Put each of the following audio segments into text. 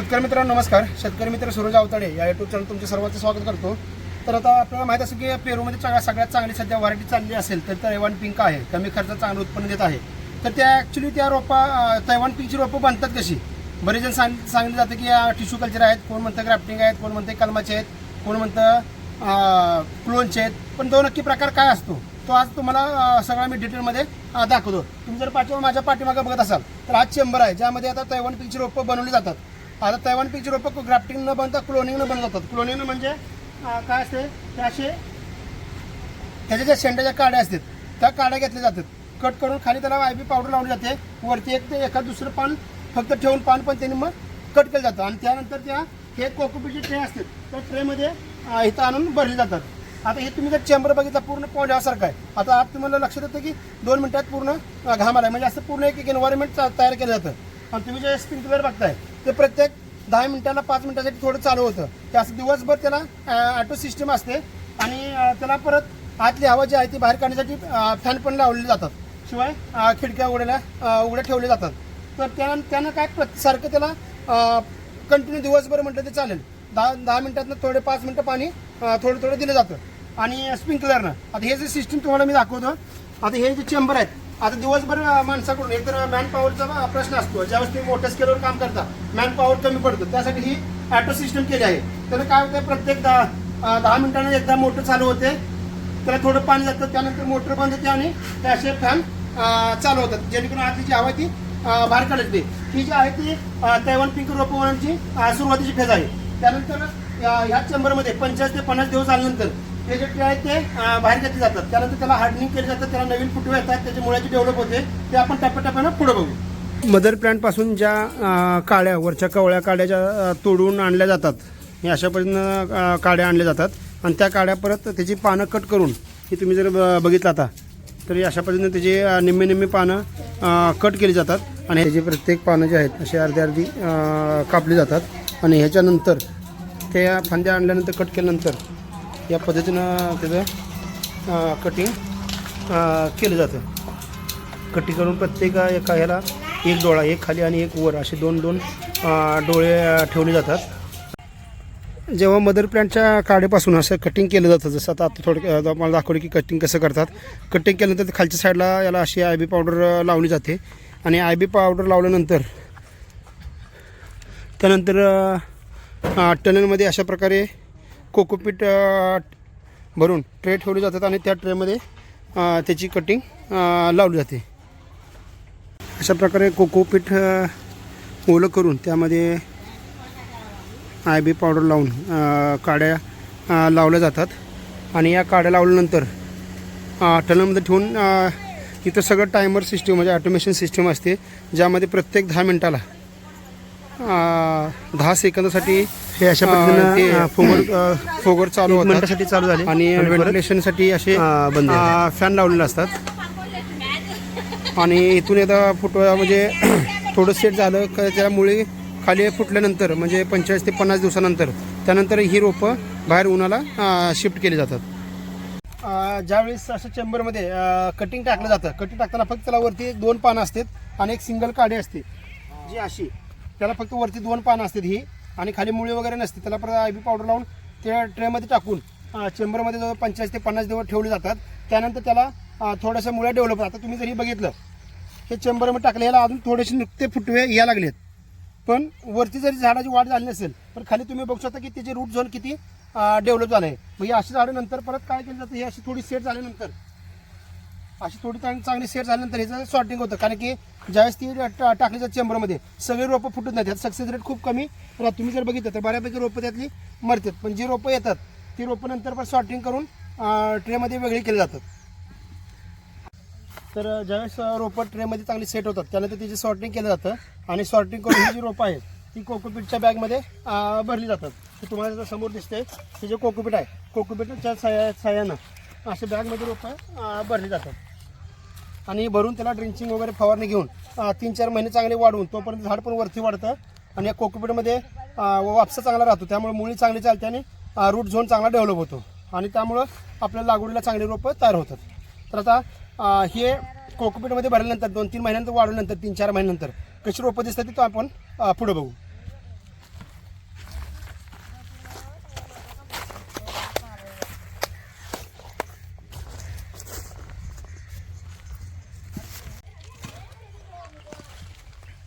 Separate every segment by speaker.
Speaker 1: शेतकरी मित्रांनो नमस्कार. शेतकरी मित्र सूरज अवताडे या युट्यूब चॅनल तुमचं सर्वांचं स्वागत करतो. तर आता आपल्याला माहीत असेल की पेरूमध्ये चांगल्या सगळ्यात चांगली सध्या व्हरायटी चालली असेल तर तैवान पिंक आहे. कमी खर्चात चांगलं उत्पन्न देत आहे. तर त्या ॲक्च्युली त्या रोपा तैवान पिंकची रोपं बनतात कशी? बरेच जण सांग सांगितलं जातं की टिश्यू कल्चर आहेत कोण म्हणतं ग्राफ्टिंग आहेत कोण म्हणतं कलमाचे आहेत कोण म्हणतं क्लोनचे आहेत. पण तो नक्की प्रकार काय असतो? तो आज तुम्हाला सगळा मी डिटेलमध्ये दाखवतो. तुम्ही जर पाठीवर माझ्या पाठीमागं बघत असाल तर आज चेंबर आहे ज्यामध्ये आता तैवान पिंकची रोपं बनवली जातात. आता तैवान पिंकची रोपं ग्राफ्टिंग न बनता क्लोनिंग बनत जातात क्लोनिंग म्हणजे काय असते? ते असे त्याच्या ज्या शेंड्याच्या काड्या असतात त्या काड्या घेतल्या जातात. कट करून खाली त्याला आयबी पावडर लावली जाते. वरती एक ते एखाद दुसरं पान फक्त ठेवून पान पण त्यांनी मग कट केलं जातं. आणि त्यानंतर त्या हे कोकोपीचे ट्रे असतात. त्या ट्रेमध्ये इथं आणून भरले जातात. आता हे तुम्ही जर चेंबर बघितला पूर्ण पोहण्यासारखं आहे. आता आज तुम्हाला लक्षात येतं की दोन मिनटात पूर्ण घाम आला म्हणजे असं पूर्ण एक एक एन्व्हायरमेंट तयार केलं जातं. आणि तुम्ही जे स्प्रिंकलर बघताय ते प्रत्येक दहा मिनिटाला पाच मिनिटासाठी थोडं चालू होतं. ते असं दिवसभर त्याला ॲटो सिस्टम असते. आणि त्याला परत आतली हवा जी आहे ती बाहेर काढण्यासाठी फॅन पण लावले जातात. शिवाय खिडक्या उघड्याला उघड्या ठेवले जातात. तर त्या त्यानं काय सारखं त्याला कंटिन्यू दिवसभर म्हटलं ते चालेल. दहा दहा मिनिटातनं थोडे पाच मिनटं पाणी थोडं थोडं दिलं जातं. आणि स्प्रिंकलरनं आता हे जे सिस्टीम तुम्हाला मी दाखवतो आता हे जे चेंबर आहेत आता दिवसभर माणसाकडून एकतर मॅनपॉवरचा प्रश्न असतो. ज्यावेळेस तुम्ही मोठ्या स्केलवर काम करता मॅनपॉवर कमी पडतं. त्यासाठी ही ॲटो सिस्टम केली आहे. त्यानं काय होतं प्रत्येक दहा दहा मिनिटांना एकदा मोटर चालू होते. त्याला थोडं पाणी जातं त्यानंतर मोटर बंद होते आणि त्याचे असे फॅन चालू होतात. जेणेकरून आतली जी हवा ती बाहेर काढत नाही. ही जी आहे ती तैवान पिंक रोपवण्याची सुरुवातीची फेज आहे. त्यानंतर ह्याच ह्या चेंबरमध्ये पंचेचाळीस ते पन्नास दिवस आल्यानंतर ते जे ट्रे आहेत ते बाहेर घेतले जातात. त्यानंतर त्याला हार्डनिंग केलं जातात त्याला नवीन फुटवे येतात त्याची मुळाची डेव्हलप होते ते आपण टप्प्याटप्प्यानं पुढे बघू. मदर प्लॅन्टपासून ज्या काड्या वरच्या कवळ्या काड्या ज्या तोडून आणल्या जातात हे अशा पद्धतीनं काड्या आणल्या जातात. आणि त्या काड्या परत त्याची पानं कट करून ही तुम्ही जर ब- बघितलं आता तर अशा पद्धतीनं त्याची निम्मे निम्मे पानं कट केली जातात. आणि ह्याची प्रत्येक पानं जे आहेत अशी अर्धी अर्धी कापली जातात. आणि ह्याच्यानंतर त्या फांद्या आणल्यानंतर कट केल्यानंतर या पद्धतीनं त्याचं कटिंग केलं जातं. कटिंग करून प्रत्येक एका ह्याला एक डोळा एक खाली आणि एक वर असे दोन दोन डोळे ठेवले जातात. जेव्हा मदर प्लॅनच्या काड्यापासून असं कटिंग केलं जातं जसं आता आता थोडं मला दाखवलं की कटिंग कसं करतात. कटिंग केल्यानंतर खालच्या साईडला याला अशी आय बी पावडर लावली जाते. आणि आय बी पावडर लावल्यानंतर त्यानंतर टनलमध्ये अशा प्रकारे कोकोपीट भरून ट्रे ठेवले जातात आणि त्या ट्रेमध्ये त्याची कटिंग लावली जाते. अशा प्रकारे कोकोपीठ ओलं करून त्यामध्ये आय बी पावडर लावून काड्या लावल्या जातात. आणि या काड्या लावल्यानंतर टनलमध्ये ठेवून इथं सगळं टायमर सिस्टीम म्हणजे ऑटोमेशन सिस्टीम असते ज्यामध्ये प्रत्येक दहा मिनटाला दहा सेकंदासाठी हे अशा पद्धतीनं फोगर फोगर चालू होतात. मिनिटासाठी चालू झाले. आणि व्हेंटिलेशनसाठी असे बंद फॅन लावलेले असतात. आणि इथून एकदा फुटवा म्हणजे थोडं सेट झालं का त्यामुळे खाली फुटल्यानंतर म्हणजे पंचेचाळीस ते पन्नास दिवसानंतर त्यानंतर ही रोपं बाहेर उन्हाला शिफ्ट केली जातात. ज्यावेळेस असं चेंबरमध्ये कटिंग टाकलं जातं कटिंग टाकताना फक्त त्याला वरती दोन पानं असतात आणि एक सिंगल काडी असते जी अशी त्याला फक्त वरती दोन पानं असतात ही. आणि खाली मुळे वगैरे नसते. त्याला परत आय बी पावडर लावून त्या ट्रेमध्ये टाकून चेंबरमध्ये जवळ पंचेचाळीस ते पन्नास दिवस ठेवले जातात. त्यानंतर त्याला थोड्याशा मुळ्या डेव्हलप आता तुम्ही जरी बघितलं हे चेंबरमध्ये टाकलं याला अजून थोडेसे नुकते फुटवे या लागलेत. पण वरती जरी झाडाची वाढ झाली नसेल तर खाली तुम्ही बघू शकता की त्याचे रूट झोन किती डेव्हलप झालं. आहे मग ही अशी झाडं नंतर परत काय केलं जातं? हे अशी थोडी सेट झाल्यानंतर अशी थोडी चांगली चांगली सेट झाल्यानंतर ह्याचं सॉर्टिंग होतं. कारण की ज्यावेळेस ती टाकली जात चेंबरमध्ये सगळे रोपं फुटत नाही त्यात सक्सेस रेट खूप कमी राहत. तुम्ही जर बघितलं तर बऱ्यापैकी रोपं त्यातली मरतात. पण जी रोपं येतात ती रोपं नंतर पण सॉर्टिंग करून ट्रेमध्ये वेगळी केली जातात. तर ज्यावेळेस रोपं ट्रेमध्ये चांगली सेट होतात त्यानंतर तिचे सॉर्टिंग केलं जातं आणि सॉर्टिंग करून ही जी रोपं आहेत ती कोकोपीटच्या बॅगमध्ये भरली जातात. ते तुम्हाला जर समोर दिसते हे जे कोकोपीट आहे कोकोपीटच्या साया साह्यानं अशा बॅगमध्ये रोपं भरली जातात. आणि भरून त्याला ड्रिंचिंग वगैरे फवारणी घेऊन तीन चार महिने चांगले वाढवून तोपर्यंत झाड पण वरती वाढतं आणि या कोकोपीटमध्ये वापसा चांगला राहतो. त्यामुळे मुळी चांगली चालते आणि रूट झोन चांगला डेव्हलप होतो. आणि त्यामुळं आपल्या लागवडीला चांगली रोपं तयार होतात. तर आता हे कोकोपीटमध्ये भरल्यानंतर दोन तीन महिन्यानंतर वाढवल्यानंतर तीन चार महिन्यानंतर कशी रोपं दिसतात ती तो आपण पुढं बघू.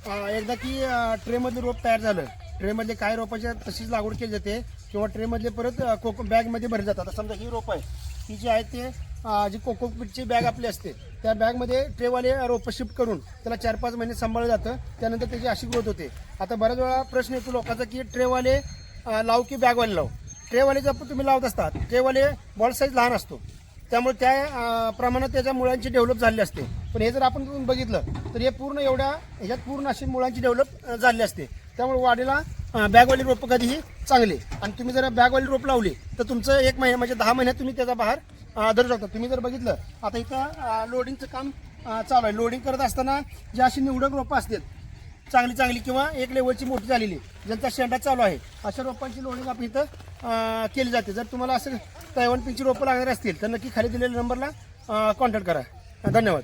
Speaker 1: एकदा की ट्रेमधले रोप तयार झालं. ट्रेमधले काय रोपाच्या तशीच लागवड केली जाते किंवा ट्रेमधले परत कोको बॅगमध्ये भरले जातात. आता समजा ही रोप आहे ही जी आहे ते जी कोकोपीटची बॅग आपली असते त्या बॅगमध्ये ट्रेवाले रोपं शिफ्ट करून त्याला चार पाच महिने सांभाळलं जातं. त्यानंतर त्याची अशी ग्रोथ होते. आता बऱ्याच वेळा प्रश्न येतो लोकांचा की ट्रेवाले लाव की बॅगवाले लाव? ट्रेवाले जर तुम्ही लावत असतात ट्रेवाले बॉल साईज लहान असतो. त्यामुळे त्या प्रमाणात त्याच्या मुळांची डेव्हलप झाली असते. पण हे जर आपण बघितलं तर हे पूर्ण एवढ्या ह्याच्यात पूर्ण अशी मुळांची डेव्हलप झाली असते. त्यामुळे वाढीला बॅगवाली रोपं कधीही चांगले. आणि तुम्ही जर बॅगवाली रोप लावली तर तुमचं एक महिना म्हणजे दहा महिन्यात तुम्ही त्याचा बहार धरू शकता. तुम्ही जर बघितलं आता इथं लोडिंगचं काम चालू आहे. लोडिंग करत असताना जे अशी निवडक रोपं असतील चांगली चांगली किंवा एक लेवलची मोठी झालेली ज्यांचा शेंडा चालू आहे. अशा रोपांची लोडिंग आपण इथं केली जाते. जर तुम्हाला असं तैवान पिंची रोपं लागणार असतील तर नक्की खाली दिलेल्या नंबरला कॉन्टॅक्ट करा. धन्यवाद.